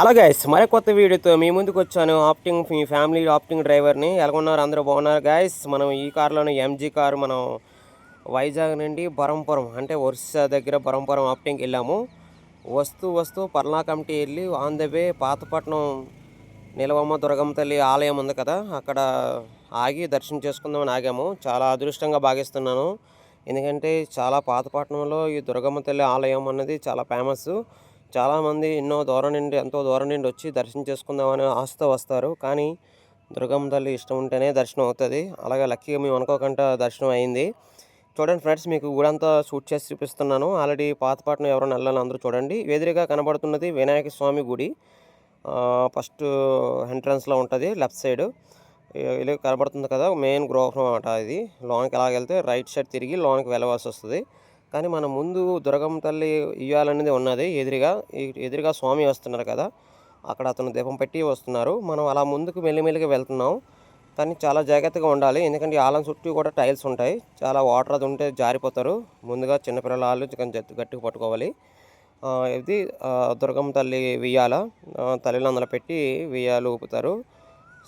అలాగే మరి కొత్త వీడియోతో మీ ముందుకు వచ్చాను. ఆప్టింగ్ మీ ఫ్యామిలీ ఆప్టింగ్ డ్రైవర్ని ఎలాగున్నారు అందరూ బాగున్నారు గాయస్ మనం ఈ కార్లోనే ఎంజీ కారు మనం వైజాగ్ నుండి బరంపురం అంటే ఒరిస్సా దగ్గర బరంపురం ఆప్టింగ్కి వెళ్ళాము. వస్తూ వస్తూ పర్లా కమిటీ వెళ్ళి on the way Pathapatnam Nilavamma Durgamma తల్లి ఆలయం ఉంది కదా అక్కడ ఆగి దర్శనం చేసుకుందామని ఆగాము. చాలా అదృష్టంగా భావిస్తున్నాను. ఎందుకంటే చాలా పాతపట్నంలో ఈ దుర్గమ్మ తల్లి ఆలయం అన్నది చాలా ఫేమస్ చాలామంది ఎన్నో దూరం నుండి ఎంతో దూరం నుండి వచ్చి దర్శనం చేసుకుందామని ఆశతో వస్తారు. కానీ దుర్గమ్మ తల్లి ఇష్టం ఉంటేనే దర్శనం అవుతుంది. అలాగే లక్కీగా మేము అనుకోకుండా దర్శనం అయింది. చూడండి ఫ్రెండ్స్ మీకు గుడంతా షూట్ చేసి చూపిస్తున్నాను. ఆల్రెడీ పాతపాటను ఎవరైనా వెళ్ళాలని అందరూ చూడండి. ఎదురుగా కనబడుతున్నది వినాయక స్వామి గుడి. ఫస్ట్ ఎంట్రన్స్లో ఉంటుంది లెఫ్ట్ సైడ్. ఇలా కనబడుతుంది కదా మెయిన్ గృహం అనమాట ఇది. లోనికి ఎలాగెళ్తే రైట్ సైడ్ తిరిగి లోనికి వెళ్ళవలసి వస్తుంది. కానీ మన ముందు దుర్గమ్మ తల్లి ఇయ్యాలనేది ఉన్నది ఎదురుగా. ఎదురుగా స్వామి వస్తున్నారు కదా. అక్కడ అతను దీపం పెట్టి వస్తున్నారు. మనం అలా ముందుకు మెల్లిమెల్లిగా వెళ్తున్నాం. కానీ చాలా జాగ్రత్తగా ఉండాలి. ఎందుకంటే ఆలం చుట్టూ కూడా టైల్స్ ఉంటాయి. చాలా వాటర్ అది ఉంటే జారిపోతారు. ముందుగా చిన్నపిల్లల ఆలు గట్టిగా పట్టుకోవాలి. ఇది దుర్గమ్మ తల్లి వెయ్యాల. తల్లిని పెట్టి వెయ్యాలు ఊపుతారు.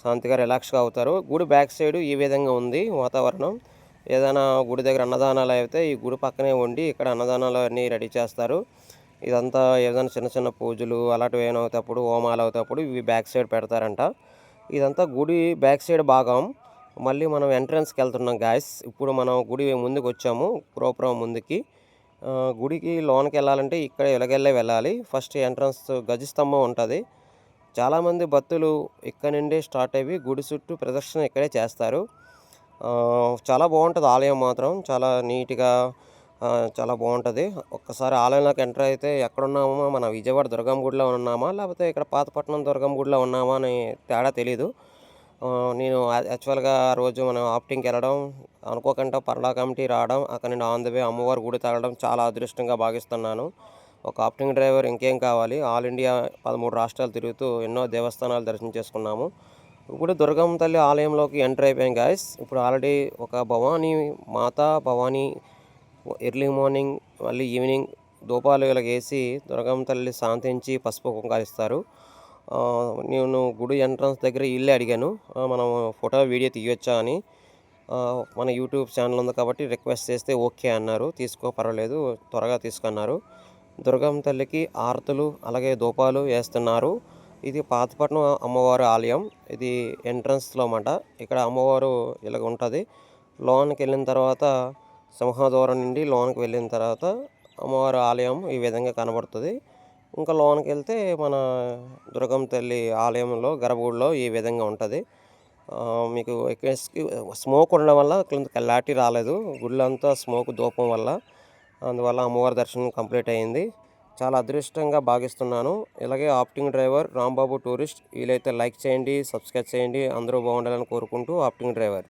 శాంతిగా రిలాక్స్గా అవుతారు. గుడి బ్యాక్ సైడ్ ఈ విధంగా ఉంది వాతావరణం. ఏదైనా గుడి దగ్గర అన్నదానాలు అయితే ఈ గుడి పక్కనే ఉండి ఇక్కడ అన్నదానాలు అన్నీ రెడీ చేస్తారు. ఇదంతా ఏదైనా చిన్న చిన్న పూజలు అలాంటివి ఏమవుతప్పుడు హోమాలు అవుతప్పుడు ఇవి బ్యాక్ సైడ్ పెడతారంట. ఇదంతా గుడి బ్యాక్ సైడ్ భాగం. మళ్ళీ మనం ఎంట్రన్స్కి వెళ్తున్నాం గాయస్. ఇప్పుడు మనం గుడి ముందుకు వచ్చాము గోపురం ముందుకి. గుడికి లోనికి వెళ్ళాలంటే ఇక్కడ ఇలాగెళ్ళే వెళ్ళాలి. ఫస్ట్ ఎంట్రన్స్ గజస్తంభం ఉంటుంది. చాలామంది భక్తులు ఇక్కడ నుండి స్టార్ట్ అయ్యి గుడి చుట్టూ ప్రదక్షిణ ఇక్కడే చేస్తారు. చాలా బాగుంటుంది ఆలయం మాత్రం. చాలా నీట్గా చాలా బాగుంటుంది. ఒక్కసారి ఆలయంలోకి ఎంటర్ అయితే ఎక్కడున్నామో? మన విజయవాడ దుర్గమ్మ గుడిలో ఉన్నామా? లేకపోతే ఇక్కడ పాతపట్నం దుర్గమ్మ గుడిలో ఉన్నామా? అని తేడా తెలీదు. నేను యాక్చువల్గా ఆ రోజు మనం ఆప్టింగ్కి వెళ్ళడం అనుకోకుండా పర్లా కమిటీ రావడం అక్కడ నుండి ఆన్ ద వే అమ్మవారి గుడి తగలడం చాలా అదృష్టంగా భావిస్తున్నాను. ఒక ఆప్టింగ్ డ్రైవర్ ఇంకేం కావాలి? ఆల్ ఇండియా పదమూడు రాష్ట్రాలు తిరుగుతూ ఎన్నో దేవస్థానాలు దర్శనం చేసుకున్నాము. ఇప్పుడు దుర్గమ్మ తల్లి ఆలయంలోకి ఎంటర్ అయిపోయాం గాయస్ ఇప్పుడు ఆల్రెడీ ఒక భవానీ మాత భవానీ ఎర్లీ మార్నింగ్ మళ్ళీ ఈవినింగ్ దూపాలు ఇలా వేసి దుర్గమ్మ తల్లి శాంతించి పసుపు కుంకాలిస్తారు నేను గుడి ఎంట్రన్స్ దగ్గర ఇల్లు అడిగాను. మనం ఫోటో వీడియో తీయొచ్చా అని. మన యూట్యూబ్ ఛానల్ ఉంది కాబట్టి రిక్వెస్ట్ చేస్తే ఓకే అన్నారు. తీసుకో పర్వాలేదు త్వరగా తీసుకున్నారు. దుర్గమ్మ తల్లికి ఆరతులు అలాగే దూపాలు వేస్తున్నారు. ఇది పాతపట్నం అమ్మవారి ఆలయం. ఇది ఎంట్రన్స్లో అన్నమాట. ఇక్కడ అమ్మవారు ఇలాగ ఉంటుంది. లోనికి వెళ్ళిన తర్వాత సింహదూరం నుండి లోనికి వెళ్ళిన తర్వాత అమ్మవారి ఆలయం ఈ విధంగా కనబడుతుంది. ఇంకా లోనికి వెళ్తే మన దుర్గమ్మ తల్లి ఆలయంలో గర్భగుడిలో ఈ విధంగా ఉంటుంది. మీకు స్మోక్ ఉండడం వల్ల క్లారిటీ రాలేదు. గుళ్ళంతా స్మోక్ దూపం వల్ల. అందువల్ల అమ్మవారి దర్శనం కంప్లీట్ అయ్యింది చాలా అదృష్టంగా భావిస్తున్నాను ఇలాగే ఆప్టింగ్ డ్రైవర్ రాంబాబు టూరిస్ట్ వీలైతే లైక్ చేయండి సబ్స్క్రైబ్ చేయండి అందరూ బాగుండాలని కోరుకుంటూ ఆప్టింగ్ డ్రైవర్.